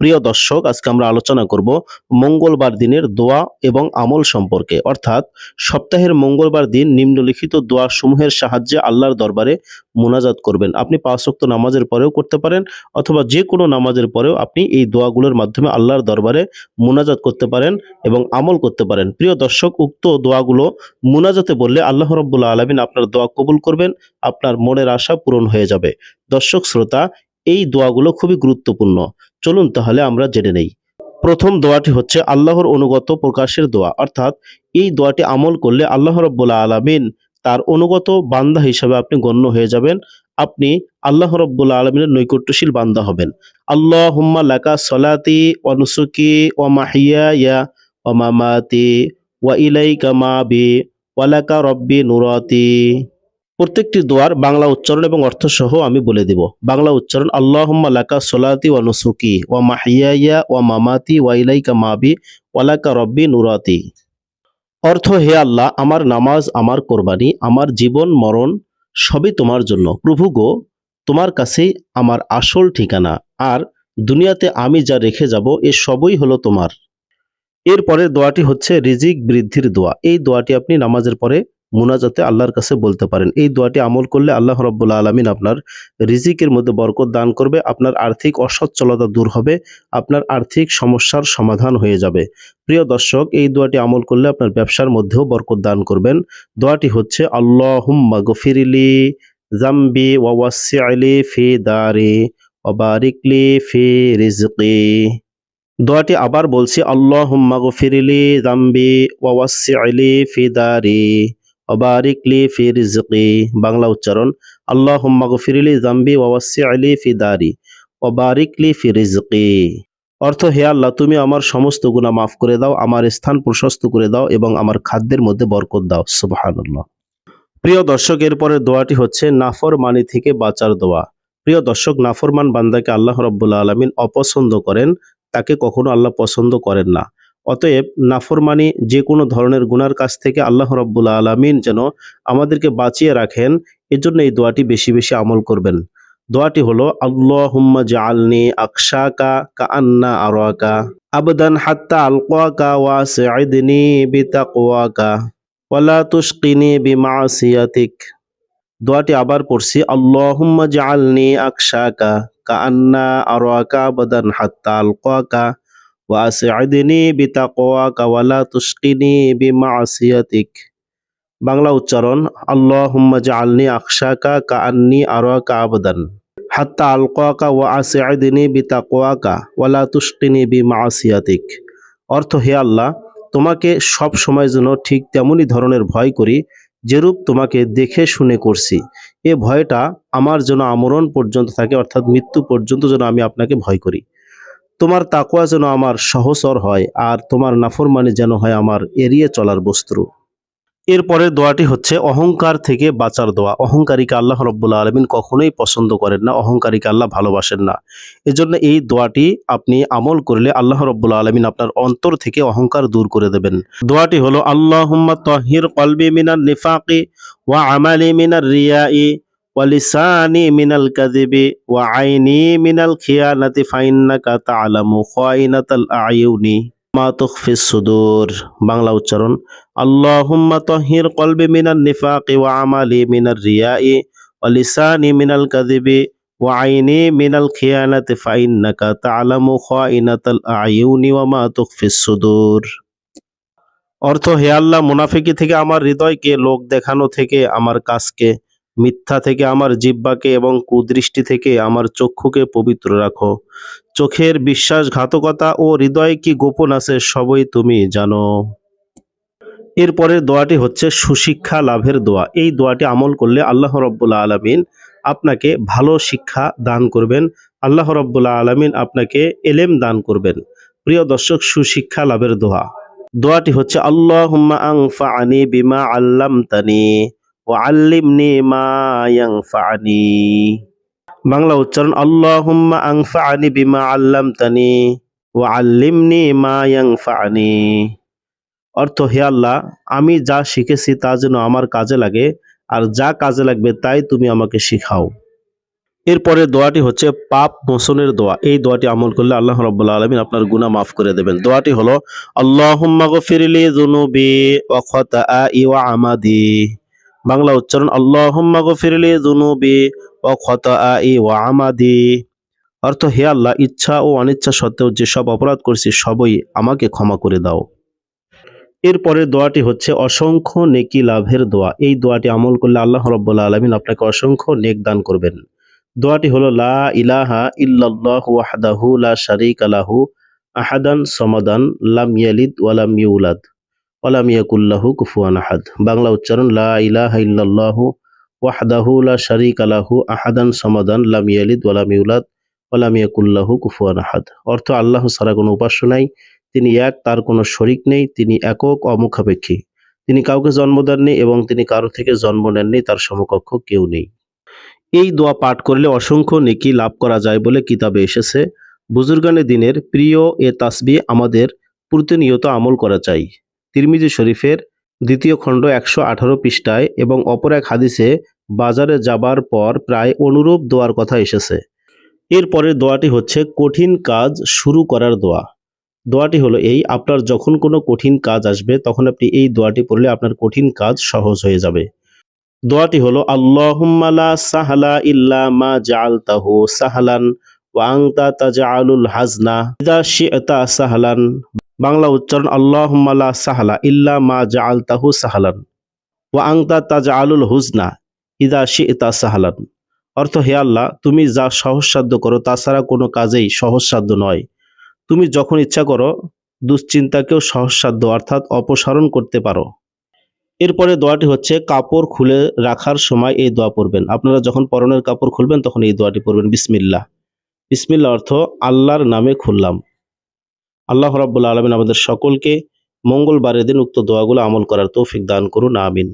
প্রিয় দর্শক, আজকে আমরা আলোচনা করব মঙ্গলবার দিনের দোয়া এবং আমল সম্পর্কে। অর্থাৎ সপ্তাহের মঙ্গলবার দিন নিম্নলিখিত দোয়া সমূহের সাহায্যে আল্লাহর দরবারে মোনাজাত করবেন। আপনি পাঁচ নামাজের পরেও করতে পারেন অথবা যে কোনো নামাজের পরেও আপনি এই দোয়াগুলোর মাধ্যমে আল্লাহর দরবারে মোনাজাত করতে পারেন এবং আমল করতে পারেন। প্রিয় দর্শক, উক্ত দোয়াগুলো মোনাজাতে বললে আল্লাহ রব্বুল্লা আলমিন আপনার দোয়া কবুল করবেন, আপনার মনের আশা পূরণ হয়ে যাবে। দর্শক, শ্রোতা এই দোয়াগুলো খুবই গুরুত্বপূর্ণ। চলুন তাহলে আমরা জেনে নেই। প্রথম দোয়াটি হচ্ছে আল্লাহর অনুগত প্রকাশের দোয়া। অর্থাৎ এই দোয়াটি আমল করলে আল্লাহ রব্বুল্লা আলমিন তার অনুগত বান্দা হিসাবে আপনি গণ্য হয়ে যাবেন। আপনি আল্লাহ রব্বুল্লা আলমিনের নৈকট্যশীল বান্দা হবেন। আল্লাহ হুম্মা লাকা সলাতি অনুসুকি ও মাহিয়া ইয়া ও মামাতি ওয়া ইলাইকা মাবি ওয়ালাকা রব্বি নুরাতি। প্রত্যেকটি দোয়ার বাংলা উচ্চারণ এবং অর্থ সহ আমি বলে দিব। বাংলা উচ্চারণ, আল্লাহুম্মা লাকা সোলাতি ওয়া নুসুকি, ওয়া মাহিয়াইয়া ওয়া মামাতি ওয়া ইলাইকা মাবি ওয়ালাকা রব্বি নুরাতি। অর্থ, হে আল্লাহ, আমার নামাজ, আমার কোরবানি, আমার জীবন, মরণ, সবই তোমার জন্য। প্রভু গো, তোমার কাছেই আমার আসল ঠিকানা। আর দুনিয়াতে আমি যা রেখে যাব, এ সবই হলো তোমার। এরপরের দোয়াটি হচ্ছে, রিজিক বৃদ্ধির দোয়া। এই দোয়াটি আপনি নামাজের পরে মুনাজাতে আল্লাহর কাছে বলতে পারেন। এই দোয়াটি আমল করলে আল্লাহ রব্বুল্লা আলমিন আপনার রিজিকের মধ্যে বরকত দান করবে, আপনার আর্থিক অসচ্ছলতা দূর হবে, আপনার আর্থিক সমস্যার সমাধান হয়ে যাবে। প্রিয় দর্শক, এই দোয়াটি আমল করলে আপনার ব্যবসার মধ্যেও বরকত দান করবেন। দোয়াটি হচ্ছে, আল্লাহুম্মা গফিরিলি জাম্বি ওয়াসিআলি ফি দারি ওবারিকলি ফি রিজকি। দোয়াটি আবার বলছি, আল্লাহুম্মা গফিরিলি জাম্বি ওয়াসিআলি ফি দারি। ওবারিকলি ফি বাংলা উচ্চারণ আল্লাহ গফিরিলি জাম্বি ওয়াসি আলি ফি দারি ফি রিজকি। অর্থ, হে আল্লাহ, তুমি আমার সমস্ত গুনাহ মাফ করে দাও, আমার স্থান প্রশস্ত করে দাও এবং আমার খাদ্যের মধ্যে বরকত দাও। সুবহানাল্লাহ। প্রিয় দর্শক, এরপরের দোয়াটি হচ্ছে নাফর মানি থেকে বাঁচার দোয়া। প্রিয় দর্শক, নাফরমান বান্দাকে আল্লাহ রব্বুল্লা আলমিন অপছন্দ করেন, তাকে কখনো আল্লাহ পছন্দ করেন না। অতএব নাফরমানি যে কোনো ধরনের গুনার কাছ থেকে আল্লাহ রব্বুল আলমিন যেন আমাদেরকে বাঁচিয়ে রাখেন, এজন্য এই দোয়াটি বেশি বেশি আমল করবেন। দোয়াটি হলো, আল্লাহুম্মা জাআলনি আকশাকা কাআন্না আরাকা, আবদান হাত্তা আলকাকা ওয়া সাইদনি বিতাকওয়াকা ওয়ালা তুশকিনি বিমাসিয়াতিক। দোয়াটি আবার পড়ছি, আল্লাহুম্মা জাআলনি আকশাকা কাআন্না আরাকা, আবদান হাত্তা আলকাকা ওয়াসিআদিনি বিতাকওয়াকা ওয়ালা তুশকিনি বিমাসিয়াতিক। বাংলা উচ্চারণ, আল্লাহুম্মা জাআলনি আকশাকা কাআন্নি আরাকা আবদান। হাত্তা আলকাকা ওয়া আসিআদিনি বিতাকওয়াকা ওয়ালা তুশকিনি বিমাসিয়াতিক। অর্থ, হে আল্লাহ, তোমাকে সব সময় যেন ঠিক তেমনই ধরনের ভয় করি, যেরূপ তোমাকে দেখে শুনে করছি। এ ভয়টা আমার যেন আমরণ পর্যন্ত থাকে, অর্থাৎ মৃত্যু পর্যন্ত যেন আমি আপনাকে ভয় করি। তোমার তাকুয়া যেন আমার সহচর হয় আর তোমার নাফরমানি যেন হয় আমার এড়িয়ে চলার বস্তু। এরপরের দোয়াটি হচ্ছে, অহংকার থেকে বাঁচার দোয়া। অহংকারীকে আল্লাহ রব্বুল্লা আলমিন কখনোই পছন্দ করেন না, অহংকারীকে আল্লাহ ভালোবাসেন না। এজন্য এই দোয়াটি আপনি আমল করলে আল্লাহ রব্বুল্লা আলমিন আপনার অন্তর থেকে অহংকার দূর করে দেবেন। দোয়াটি হলো আল্লাহ তহির কলবি মিনার নিফাকি ওয়া আমালি মিনার রিয়াই। ওয়ালিসানি মিনাল কাদিবি ওয়া আইনি মিনাল খিয়ানাতি ফাইন্নাকা তাআলামু খাইনাতাল আয়ুনি মা তুখফিস সুদূর। বাংলা উচ্চারণ, আল্লাহুম্মা তাহির কলবি মিনান নিফাকি ওয়া আমালি মিনার রিয়াই ওয়া লিসানি মিনাল কাদিবি ওয়া আইনি মিনাল খিয়ানাতি ফাইন্নাকা তাআলামু খাইনাতাল আয়ুনি ওয়া মা তুখফিস সুদূর। অর্থ, হে আল্লাহ, মুনাফিকি থেকে আমার হৃদয়কে, লোক দেখানো থেকে আমার কাজকে মিথ্যা থেকে আমার জিব্বাকে এবং কুদৃষ্টি থেকে আমার চক্ষুকে পবিত্র রাখো। চোখের বিশ্বাসঘাতকতা ও হৃদয়ে কি গোপন আছে সবই তুমি জানো। এরপরের দোয়াটি হচ্ছে সুশিক্ষা লাভের দোয়া। এই দোয়াটি আমল করলে আল্লাহ রব্বুল্লা আলমিন আপনাকে ভালো শিক্ষা দান করবেন। আল্লাহ রব্বুল্লা আলমিন আপনাকে এলেম দান করবেন। প্রিয় দর্শক, সুশিক্ষা লাভের দোয়া। দোয়াটি হচ্ছে আল্লাহ আংফাআনি বিমা আল্লামতানি। ও আল্লিমনি মা ইয়াংফাআনি বাংলা উচ্চারণ, আল্লাহুম্মা আংফাআনি বিমা আল্লামতানি ও আল্লিমনি মা ইয়াংফাআনি অর্থ, হে আল্লাহ, আমি যা শিখেছি তা যেন আমার কাজে লাগে, আর যা কাজে লাগবে তাই তুমি আমাকে শিখাও। এরপরে দোয়াটি হচ্ছে পাপ মোসনের দোয়া। এই দোয়াটি আমল করলে আল্লাহ রাব্বুল আলামিন আপনার গুনাহ মাফ করে দেবেন। দোয়াটি হলো যুনুবি ওয়া খাতাআই ওয়া আমাদি। বাংলা উচ্চারণ, আল্লাহুম্মা গফিরলি যুনুবি ওয়া খাতাআই ওয়া আমাদি। অর্থ, হে আল্লাহ, ইচ্ছা ও অনিচ্ছা সত্ত্বেও যেসব অপরাধ করছি, সবই আমাকে ক্ষমা করে দাও। এরপরে দোয়াটি হচ্ছে, অসংখ্য নেকি লাভের দোয়া। এই দোয়াটি আমল করলে আল্লাহ রাব্বুল আলামিন আপনাকে অসংখ্য নেক দান করবেন। দোয়াটি হলো, লা ইলাহা ইল্লাল্লাহ ওয়াহদাহু লা শারীকা লাহু আহাদান সমাদান লাম ইয়ালিদ ওয়ালাম ইউলাদ। ওয়ালাম ইয়াকুল্লাহু কুফুয়ান আহাদ। বাংলা উচ্চারণ, লা ইলাহা ইল্লাল্লাহু ওয়াহদাহু লা শারীকা লাহু আহাদান সমাদান, লাম ইয়ালিদ ওয়ালাম ইউলাদ ওয়ালাম কুফুয়ান আহাদ। অর্থ, আল্লাহ ছাড়া কোনো উপাস্য নাই। তিনি এক, তার কোনো শরিক নেই। তিনি একক, অমুখাপেক্ষী। তিনি কাউকে জন্ম দেননি এবং তিনি কারও থেকে জন্ম নেননি, তার সমকক্ষ কেউ নেই। এই দোয়া পাঠ করলে অসংখ্য নেকি লাভ করা যায় বলে কিতাবে এসেছে। বুজুর্গানে দিনের প্রিয় এ তাসবি আমাদের প্রতিনিয়ত আমল করা চাই। তিরমিজি শরীফের দ্বিতীয় খণ্ড একশো আঠারো পৃষ্ঠায় এবং অপর এক হাদিসে বাজারে যাবার পর প্রায় অনুরূপ দোয়ার কথা এসেছে। এরপরের দোয়াটি হচ্ছে, কঠিন কাজ শুরু করার দোয়া। দোয়াটি হলো এই, আপনার যখন কোনো কঠিন কাজ আসবে, তখন আপনি এই দোয়াটি পড়লে আপনার কঠিন কাজ সহজ হয়ে যাবে। দোয়াটি হলো, আল্লাহুম্মা লা সাহলা ইল্লা মা জাআলতাহু সাহলান ওয়া আনতা তাজআলুল হাজনা সাহলান। বাংলা উচ্চারণ আল্লাহ লা সাহলা ইল্লা মা জাআলতাহু সাহলান ওয়া আনতা তাজআলুল হুজনা ইদা শি'তা সাহালান। অর্থ, হে আল্লাহ, তুমি যা সহজসাধ্য করো, তাছাড়া কোনো কাজেই সহজসাধ্য নয়। তুমি যখন ইচ্ছা করো, দুশ্চিন্তাকেও সহজসাধ্য, অর্থাৎ অপসারণ করতে পারো। এরপরে দোয়াটি হচ্ছে, কাপড় খুলে রাখার সময় এই দোয়া পড়বেন। আপনারা যখন পরনের কাপড় খুলবেন, তখন এই দোয়াটি পড়বেন, বিসমিল্লাহ। বিসমিল্লা অর্থ, আল্লাহর নামে খুললাম। আল্লাহ রাবুল্লা আলমিন আমাদের সকলকে মঙ্গলবারের দিন উক্ত দোয়াগুলো আমল করার তৌফিক দান করুন, আমিন।